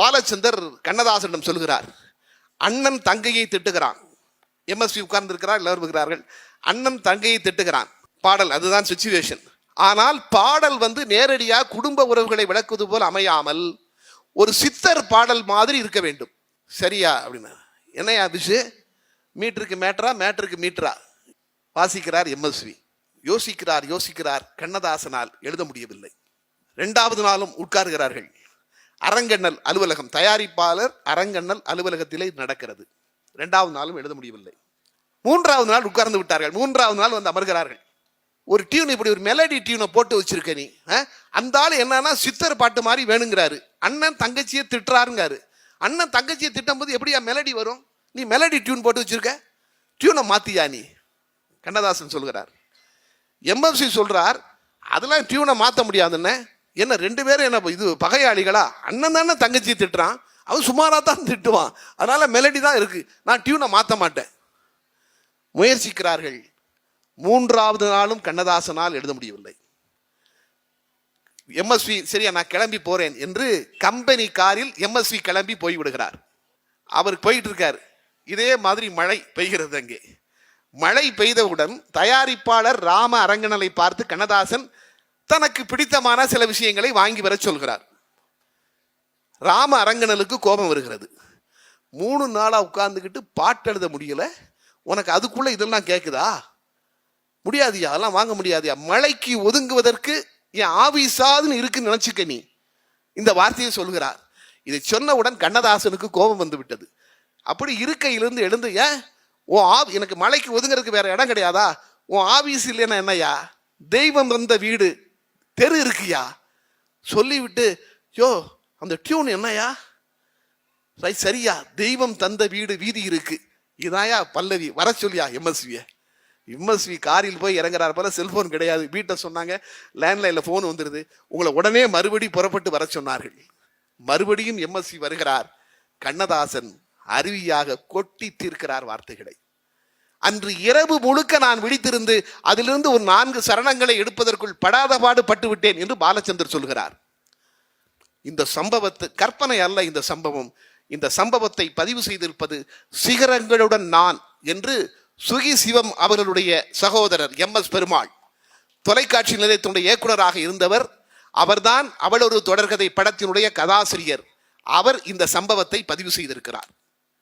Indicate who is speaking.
Speaker 1: பாலச்சந்தர் கண்ணதாசனிடம் சொல்கிறார் அண்ணன் தங்கையை திட்டுகிறான். எம்எஸ்வி உட்கார்ந்திருக்கிறார் இருக்கிறார் அண்ணன் தங்கையை திட்டுகிறான். பாடல் அதுதான் சுச்சுவேஷன் ஆனால் பாடல் வந்து நேரடியாக குடும்ப உறவுகளை விளக்குவது போல் அமையாமல் ஒரு சித்தர் பாடல் மாதிரி இருக்க வேண்டும். சரியா? அப்படின்னா. என்னையா பிஷு மீட்டருக்கு மேட்டரா மேட்டருக்கு மீட்டரா? வாசிக்கிறார் எம்எஸ்வி யோசிக்கிறார் யோசிக்கிறார் கண்ணதாசனால் எழுத முடியவில்லை. ரெண்டாவது நாளும் உட்கார்கிறார்கள். அரங்கண்ணல் அலுவலகம் தயாரிப்பாளர் அரங்கண்ணல் அலுவலகத்திலே நடக்கிறது. ரெண்டாவது நாளும் எழுத முடியவில்லை. மூன்றாவது நாள் உட்கார்ந்து விட்டார்கள். மூன்றாவது நாள் வந்து அமர்கிறார்கள். ஒரு டியூன் இப்படி ஒரு மெலடி டியூனை போட்டு வச்சிருக்க நீ அந்த ஆள் என்னன்னா சித்தர் பாட்டு மாதிரி வேணுங்கிறாரு. அண்ணன் தங்கச்சியை திட்டுறாருங்காரு அண்ணன் தங்கச்சியை திட்டும் போது எப்படியா மெலடி வரும்? நீ மெலடி டியூன் போட்டு வச்சிருக்க? டியூனை மாத்தியா நீ? கண்ணதாசன் சொல்கிறார். எம்எம்சி சொல்றார் அதெல்லாம் டியூனை மாற்ற முடியாதுன்னு. என்ன ரெண்டு பேரும் என்ன இது பகையாளிகளா? அண்ணன் தானே தங்கச்சி திட்டுறான். அவன் சுமாராக தான் திட்டுவான். அதனால் மெலடி தான் இருக்குது நான் டியூனை மாற்ற மாட்டேன். முயற்சிக்கிறார்கள். மூன்றாவது நாளும் கண்ணதாசனால் எழுத முடியவில்லை. எம்எஸ்வி சரியா நான் கிளம்பி போகிறேன் என்று கம்பெனி காரில் எம்எஸ்வி கிளம்பி போய் விடுகிறார் அவர் போயிட்டு இருக்கார் இதே மாதிரி மழை பெய்கிறது அங்கே. மழை பெய்தவுடன் தயாரிப்பாளர் ராம அரங்கனலை பார்த்து கண்ணதாசன் தனக்கு பிடித்தமான சில விஷயங்களை வாங்கி வரச் சொல்கிறார். ராம அரங்கனலுக்கு கோபம் வருகிறது. மூணு நாளாக உட்கார்ந்துக்கிட்டு பாட்டு எழுத முடியல. உனக்கு அதுக்குள்ளே இதெல்லாம் கேட்குதா முடியாதுயா? அதெல்லாம் வாங்க முடியாதுயா? மழைக்கு ஒதுங்குவதற்கு என் ஆவிசாதுன்னு இருக்குன்னு நினச்சிக்க நீ. இந்த வார்த்தையை சொல்கிறார். இதை சொன்னவுடன் கண்ணதாசனுக்கு கோபம் வந்து விட்டது. அப்படி இருக்கையிலிருந்து எழுந்து ஏன் உன் ஆவி எனக்கு மலைக்கு ஒதுங்கிறதுக்கு வேற இடம் கிடையாதா? உன் ஆபீஸ் இல்லைன்னா என்னய்யா? தெய்வம் வந்த வீடு தெரு இருக்குயா சொல்லிவிட்டு யோ அந்த டியூன் என்னயா ரைட் சரியா. தெய்வம் தந்த வீடு வீதி இருக்கு. இதாயா பல்லவி. வர சொல்லியா எம்எஸ்விய? எம்எஸ்வி காரில் போய் இறங்குறாரு போல செல்போன் கிடையாது. வீட்டை சொன்னாங்க. லேண்ட்லைனில் ஃபோன் வந்துடுது உங்களை உடனே மறுபடி புறப்பட்டு வர சொன்னார்கள். மறுபடியும் எம்எஸ்வி வருகிறார். கண்ணதாசன் அருவியாக கொட்டி தீர்க்கிறார் வார்த்தைகளை. அன்று இரவு முழுக்க நான் விழித்திருந்து அதிலிருந்து ஒரு நான்கு சரணங்களை எடுப்பதற்குள் படாத பாடு பட்டுவிட்டேன் என்று பாலச்சந்தர் சொல்கிறார். இந்த சம்பவத்து கற்பனை அல்ல இந்த சம்பவம். இந்த சம்பவத்தை பதிவு செய்திருப்பது சிகரங்களுடன் நான் என்று சுகி சிவம் அவர்களுடைய சகோதரர் எம் எஸ் பெருமாள். தொலைக்காட்சி நிலையத்தினுடைய இயக்குனராக இருந்தவர் அவர்தான் அவளொரு தொடர்கதை படத்தினுடைய கதாசிரியர். அவர் இந்த சம்பவத்தை பதிவு செய்திருக்கிறார்.